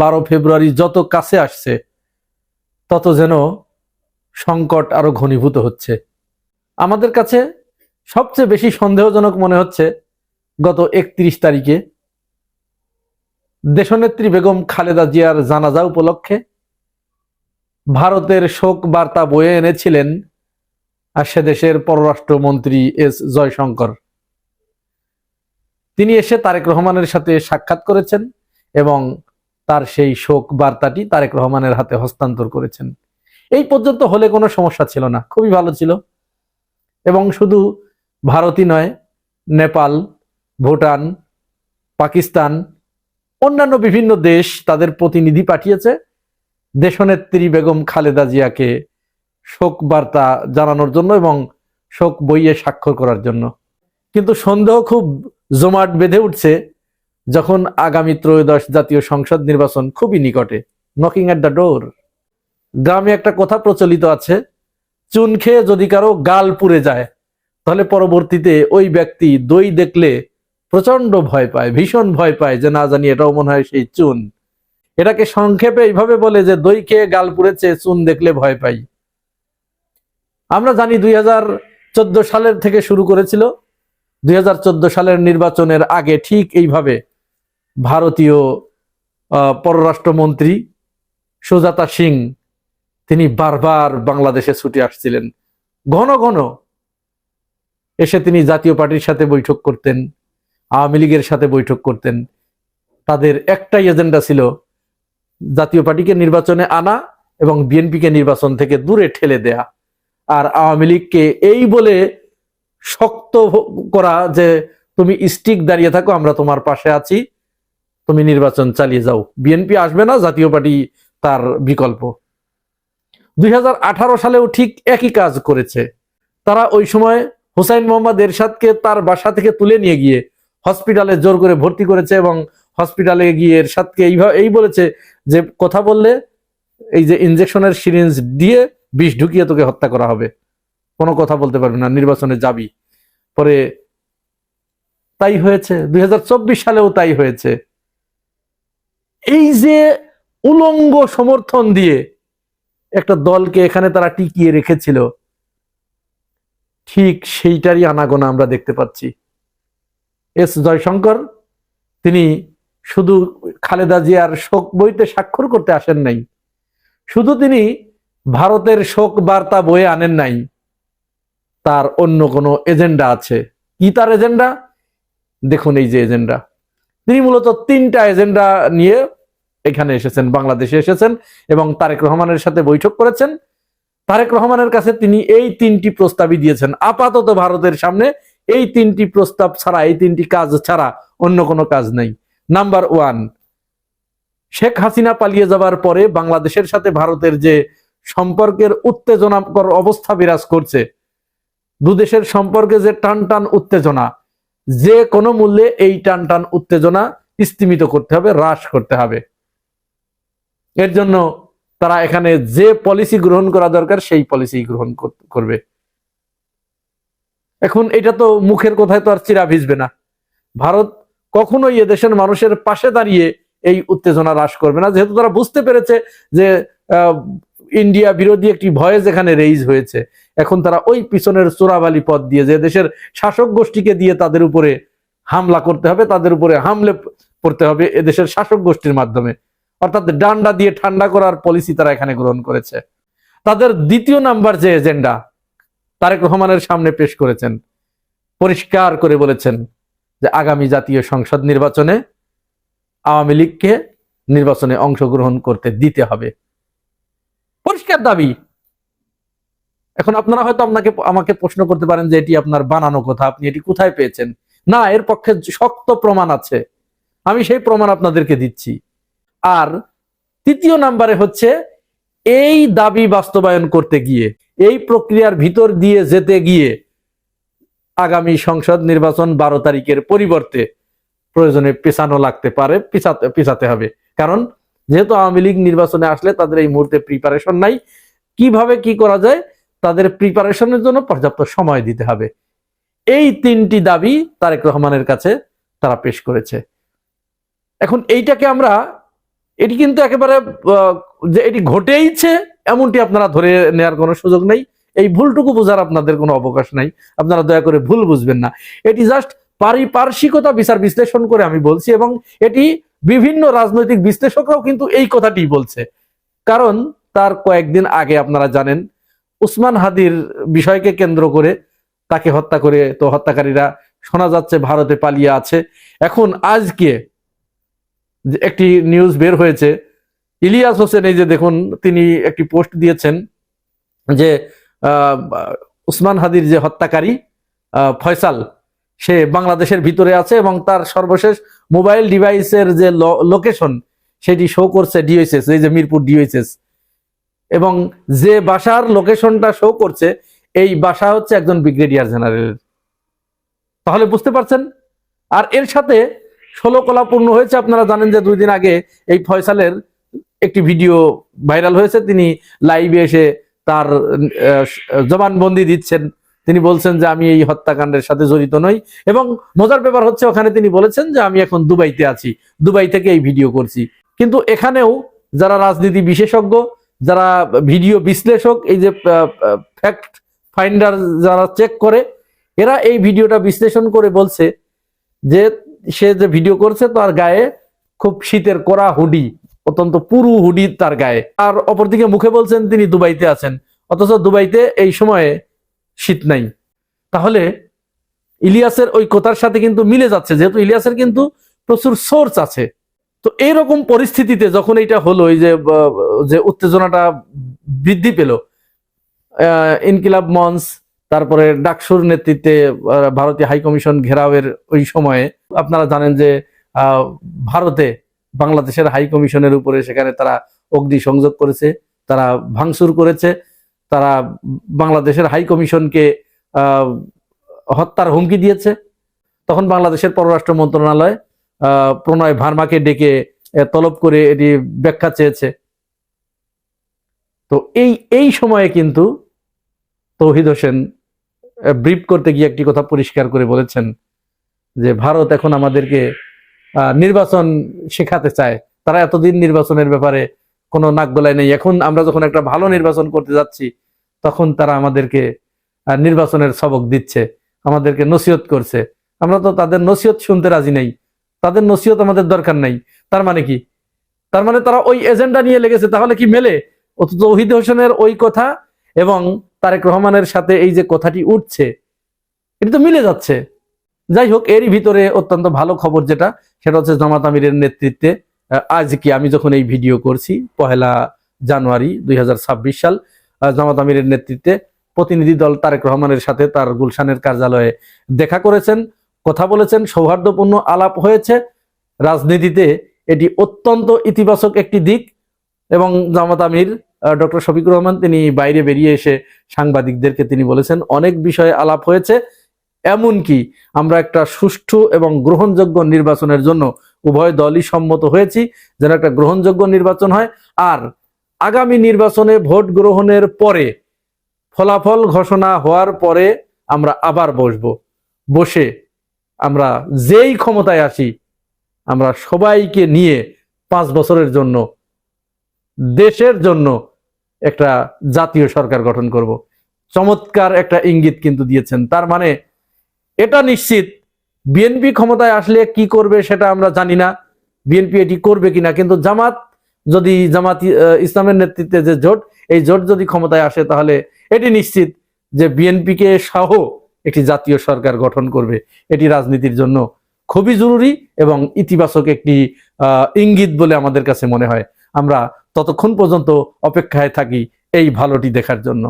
বারো ফেব্রুয়ারি যত কাছে আসছে, তত যেন সংকট আরও ঘনীভূত হচ্ছে। আমাদের কাছে সবচেয়ে বেশি সন্দেহজনক মনে হচ্ছে, গত একত্রিশ তারিখে দেশনেত্রী বেগম খালেদা জিয়ার জানাজা উপলক্ষে ভারতের শোক বার্তা বয়ে এনেছিলেন আর সে দেশের পররাষ্ট্রমন্ত্রী এস জয়শঙ্কর। তিনি এসে তারেক রহমানের সাথে সাক্ষাৎ করেছেন এবং তার সেই শোক বার্তাটি তারেক রহমানের হাতে হস্তান্তর করেছেন। এই পর্যন্ত হলে কোনো সমস্যা ছিল না, খুবই ভালো ছিল। এবং শুধু ভারতই নয়, নেপাল, ভুটান, পাকিস্তান, অন্যান্য বিভিন্ন দেশ তাদের প্রতিনিধি পাঠিয়েছে। দেশনেত্রী বেগম খালেদা জিয়াকে শোক বার্তা জানানোর জন্য এবং শোক বইয়ে স্বাক্ষর করার জন্য। কিন্তু সন্দেহ খুব জমাট বেঁধে উঠছে যখন আগামী ত্রয়োদশ জাতীয় সংসদ নির্বাচন খুবই নিকটে নকিং অ্যাট দ্য ডোর গ্রামে একটা কথা প্রচলিত আছে, চুন খেয়ে যদি কারও গাল পুড়ে যায়, তাহলে পরবর্তীতে ওই ব্যক্তি দই দেখলে প্রচণ্ড ভয় পায়, ভীষণ ভয় পায় যে না জানি এটাও মনে হয় সেই চুন। এটাকে সংক্ষেপে এইভাবে বলে যে দই খেয়ে গাল পুড়েছে, চুন দেখলে ভয় পাই। আমরা জানি দুই হাজার চোদ্দ সালের থেকে শুরু করেছিল, দুই হাজার চোদ্দ সালের নির্বাচনের আগে ঠিক এইভাবে ভারতীয় পররাষ্ট্রমন্ত্রী সুজাতা সিং, তিনি বারবার বাংলাদেশে ছুটে আসছিলেন। ঘন ঘন এসে তিনি জাতীয় পার্টির সাথে বৈঠক করতেন, আওয়ামী লীগের সাথে বৈঠক করতেন। তাদের একটাই এজেন্ডা ছিল জাতীয় পার্টিকে নির্বাচনে আনা এবং বিএনপিকে নির্বাচন থেকে দূরে ঠেলে দেয়া। আর আওয়ামী লীগকে এই বলে শক্ত করা যে তুমি স্টিক দাঁড়িয়ে থাকো, আমরা তোমার পাশে আছি। তুমি নির্বাচন চালিয়ে যাও। বিএনপি আসবে না, জাতীয় পার্টি তার বিকল্প। দুই হাজার আঠারো সালেও ঠিক একই কাজ করেছে। তারা ওই সময় হুসাইন মোহাম্মদ এরশাদকে তার বাসা থেকে তুলে নিয়ে গিয়ে হসপিটালে জোর করে ভর্তি করেছে এবং হসপিটালে গিয়ে এরশাদকে এইভাবে এই বলেছে যে, কথা বললে এই যে ইনজেকশনের সিরিঞ্জ দিয়ে বিষ ঢুকিয়ে তোকে হত্যা করা হবে। কোনো কথা বলতে পারবি না, নির্বাচনে যাবি। পরে তাই হয়েছে। দুই হাজার চব্বিশ সালেও তাই হয়েছে। এই যে উলঙ্গ সমর্থন দিয়ে একটা দলকে এখানে তারা টিকিয়ে রেখেছিল, ঠিক সেইটারই আনাগোনা আমরা দেখতে পাচ্ছি। এস জয়শঙ্কর, তিনি শুধু খালেদা জিয়ার শোক বইতে স্বাক্ষর করতে আসেন নাই, শুধু তিনি ভারতের শোক বার্তা বয়ে আনেন নাই, তার অন্য কোনো এজেন্ডা আছে। কি তার এজেন্ডা? দেখুন এই যে এজেন্ডা। তিনি মূলত তিনটা এজেন্ডা নিয়ে এখানে এসেছেন, বাংলাদেশে এসেছেন এবং তারেক রহমানের সাথে বৈঠক করেছেন। তারেক রহমানের কাছে তিনি এই তিনটি প্রস্তাবই দিয়েছেন। আপাতত ভারতের সামনে এই তিনটি প্রস্তাব ছাড়া, এই তিনটি কাজ ছাড়া অন্য কোনো কাজ নেই। নাম্বার ওয়ান শেখ হাসিনা পালিয়ে যাবার পরে বাংলাদেশের সাথে ভারতের যে সম্পর্কের উত্তেজনাকর অবস্থা বিরাজ করছে, দুদেশের সম্পর্কে যে টান টান উত্তেজনা যে কোনো মূল্যে এই টান টান উত্তেজনা স্তীমিত করতে হবে, হ্রাস করতে হবে। এর জন্য তারা এখানে যে পলিসি গ্রহণ করা দরকার, সেই পলিসি গ্রহণ করবে। এখন এটা তো মুখের কথায় তো আর চিরা ভিজবে না। ভারত কখনোই এদেশের মানুষের পাশে দাঁড়িয়ে এই উত্তেজনা হ্রাস করবে না। যেহেতু তারা বুঝতে পেরেছে যে ইন্ডিয়া বিরোধী একটি ভয়েস এখানে রেইজ হয়েছে। এখন তারা ওই পিছনের চোরাবালি পথ দিয়ে যে দেশের শাসক গোষ্ঠীকে দিয়ে তাদের উপরে হামলা করতে হবে, তাদের উপরে হামলে করতে হবে এদেশের শাসক গোষ্ঠীর মাধ্যমে। অর্থাৎ ডান্ডা দিয়ে ঠান্ডা করার পলিসি তারা এখানে গ্রহণ করেছে। তাদের দ্বিতীয় নাম্বার যে এজেন্ডা তারেক রহমানের সামনে পেশ করেছেন, পরিষ্কার করে বলেছেন যে আগামী জাতীয় সংসদ নির্বাচনে আওয়ামী লীগকে নির্বাচনে অংশগ্রহণ করতে দিতে হবে। পরিষ্কার দাবি এখন আপনারা হয়তো আপনাকে আমাকে প্রশ্ন করতে পারেন যে এটি আপনার বানানো কথা, আপনি এটি কোথায় পেয়েছেন। না, এর পক্ষে শক্ত প্রমাণ আছে। আমি সেই প্রমাণ আপনাদেরকে দিচ্ছি। আর তৃতীয় নাম্বারে হচ্ছে, এই দাবি বাস্তবায়ন করতে গিয়ে, এই প্রক্রিয়ার ভিতর দিয়ে যেতে গিয়ে আগামী সংসদ নির্বাচন বারো তারিখের পরিবর্তে প্রয়োজনে পেছানো লাগতে পারে, পিছাতে পিছাতে হবে। কারণ যেহেতু আওয়ামী লীগ নির্বাচনে আসলে তাদের এই মুহূর্তে প্রিপারেশন নাই, কীভাবে কি করা যায় তাদের প্রিপারেশনের জন্য পর্যাপ্ত সময় দিতে হবে। এই তিনটি দাবি তারেক রহমানের কাছে তারা পেশ করেছে। এখন এইটাকে আমরা, এটি কিন্তু একেবারে যে এটি ঘটেইছে, এমনটি আপনারা ধরে নেওয়ার কোনো সুযোগ নেই। এই ভুলটুকু বোঝার আপনাদের কোনো অবকাশ নাই। আপনারা দয়া করে ভুল বুঝবেন না। এটি জাস্ট পারিপার্শ্বিকতা বিচার বিশ্লেষণ করে আমি বলছি এবং এটি বিভিন্ন রাজনৈতিক বিশ্লেষকরাও কিন্তু এই কথাটি বলছে। কারণ তার কয়েকদিন আগে আপনারা জানেন উসমান হাদির বিষয়কে কেন্দ্র করে তাকে হত্যা করে তো হত্যাকারীরা শোনা যাচ্ছে ভারতে পালিয়ে আছে। এখন আজকে একটি নিউজ বের হয়েছে, ইলিয়াস হোসেন এই যে দেখুন, তিনি একটি পোস্ট দিয়েছেন যে উসমান হাদির যে হত্যাকারী ফয়সাল, সে বাংলাদেশের ভিতরে আছে এবং তার সর্বশেষ মোবাইল ডিভাইসের যে লোকেশন, সেটি শো করছে ডিওএসএস এই যে মিরপুর ডিওএসএস এবং যে বাসার লোকেশনটা শো করছে, এই বাসা হচ্ছে একজন ব্রিগেডিয়ার জেনারেলের তাহলে বুঝতে পারছেন? আর এর সাথে ষোলো কলা পূর্ণ হয়েছে, আপনারা জানেন যে দুই দিন আগে এই ফয়সালের একটি ভিডিও ভাইরাল হয়েছে। তিনি লাইভে এসে তার জবানবন্দি দিচ্ছেন। তিনি বলছেন যে, আমি এই হত্যাকাণ্ডের সাথে জড়িত নই। এবং মজার ব্যাপার হচ্ছে, ওখানে তিনি বলেছেন যে, আমি এখন দুবাইতে আছি। দুবাই থেকে এই ভিডিও করছি। কিন্তু এখানেও যারা রাজনীতি বিশেষজ্ঞ যারা ভিডিও বিশ্লেষক, এই যে ফ্যাক্ট ফাইন্ডার যারা চেক করে, এরা এই ভিডিওটা বিশ্লেষণ করে বলছে যে, সে যে ভিডিও করছে তার গায়ে খুব শীতের কড়া হুডি, অত্যন্ত পুরু হুডি তার গায়ে। আর অপরদিকে মুখে বলছেন তিনি দুবাইতে আছেন, অথচ দুবাইতে এই সময়ে শীত নাই। তাহলে ইলিয়াসের ওই কথার সাথে কিন্তু মিলে যাচ্ছে, যেহেতু ইলিয়াসের কিন্তু প্রচুর সোর্স আছে। তো এইরকম পরিস্থিতিতে যখন এটা হলো, এই যে উত্তেজনাটা বৃদ্ধি পেল ইনকিলাব মঞ্চ, তারপরে ডাকসুর নেতৃত্বে ভারতীয় হাইকমিশন ঘেরাওয়ের ওই সময়ে আপনারা জানেন যে ভারতে বাংলাদেশের হাইকমিশনের উপরে সেখানে তারা অগ্নি সংযোগ করেছে, তারা ভাঙচুর করেছে, তারা বাংলাদেশের হাইকমিশনকে হত্যার হুমকি দিয়েছে। তখন বাংলাদেশের পররাষ্ট্র মন্ত্রণালয় প্রণয় ভার্মাকে ডেকে তলব করে এটি ব্যাখ্যা চেয়েছে। তো এই এই সময়ে কিন্তু তৌহিদ হোসেন ব্রিফ করতে গিয়ে একটি কথা পরিষ্কার করে বলেছেন যে, ভারত এখন আমাদেরকে নির্বাচন শেখাতে চায়। তারা এতদিন নির্বাচনের ব্যাপারে কোনো নাক গলায় নেই। এখন আমরা যখন একটা ভালো নির্বাচন করতে যাচ্ছি, তখন তারা আমাদেরকে নির্বাচনের সবক দিচ্ছে, আমাদেরকে নসিহত করছে। আমরা তো তাদের নসিহত শুনতে রাজি নেই। তাদের নসিহত আমাদের দরকার নাই। তার মানে কি? তার মানে তারা ওই এজেন্ডা নিয়ে লেগেছে, তাহলে কি মেলে? তৌহিদ হোসেনের ওই কথা এবং তারেক রহমানের সাথে এই যে কথাটি উঠছে, এটা তো মিলে যাচ্ছে। যাই হোক, এরই ভিতরে অত্যন্ত ভালো খবর যেটা, সেটা হচ্ছে জামাত আমিরের নেতৃত্বে কি আমি যখন এই ভিডিও করছি, পহেলা জানুয়ারি দুই হাজার ছাব্বিশ সাল জামাত আমিরের নেতৃত্বে প্রতিনিধি দল তারেক রহমানের সাথে তার গুলশানের কার্যালয়ে দেখা করেছেন। কথা বলেছেন, সৌহার্দ্যপূর্ণ আলাপ হয়েছে। রাজনীতিতে এটি অত্যন্ত ইতিবাচক একটি দিক এবং জামাত আমির ডক্টর শফিকুর রহমান তিনি বাইরে বেরিয়ে এসে সাংবাদিকদেরকে তিনি বলেছেন, অনেক বিষয়ে আলাপ হয়েছে। এমনকি আমরা একটা সুষ্ঠু এবং গ্রহণযোগ্য নির্বাচনের জন্য উভয় দলই সম্মত হয়েছি, যেন একটা গ্রহণযোগ্য নির্বাচন হয়। আর আগামী নির্বাচনে ভোট গ্রহণের পরে ফলাফল ঘোষণা হওয়ার পরে আমরা আবার বসবো। বসে আমরা যেই ক্ষমতায় আসি আমরা সবাইকে নিয়ে পাঁচ বছরের জন্য, দেশের জন্য একটা জাতীয় সরকার গঠন করব। চমৎকার একটা ইঙ্গিত কিন্তু দিয়েছেন। তার মানে এটা নিশ্চিত, বিএনপি ক্ষমতায় আসলে কি করবে সেটা আমরা জানি না, বিএনপি এটি করবে কিনা, কিন্তু জামাত যদি জামাত ইসলামের নেতৃত্বে যে জোট, এই জোট যদি ক্ষমতায় আসে তাহলে এটি নিশ্চিত যে বিএনপিকে সহ একটি জাতীয় সরকার গঠন করবে। এটি রাজনীতির জন্য খুবই জরুরি এবং ইতিবাচক একটি ইঙ্গিত বলে আমাদের কাছে মনে হয়। আমরা ততক্ষণ পর্যন্ত অপেক্ষায় থাকি এই ভালোটি দেখার জন্য।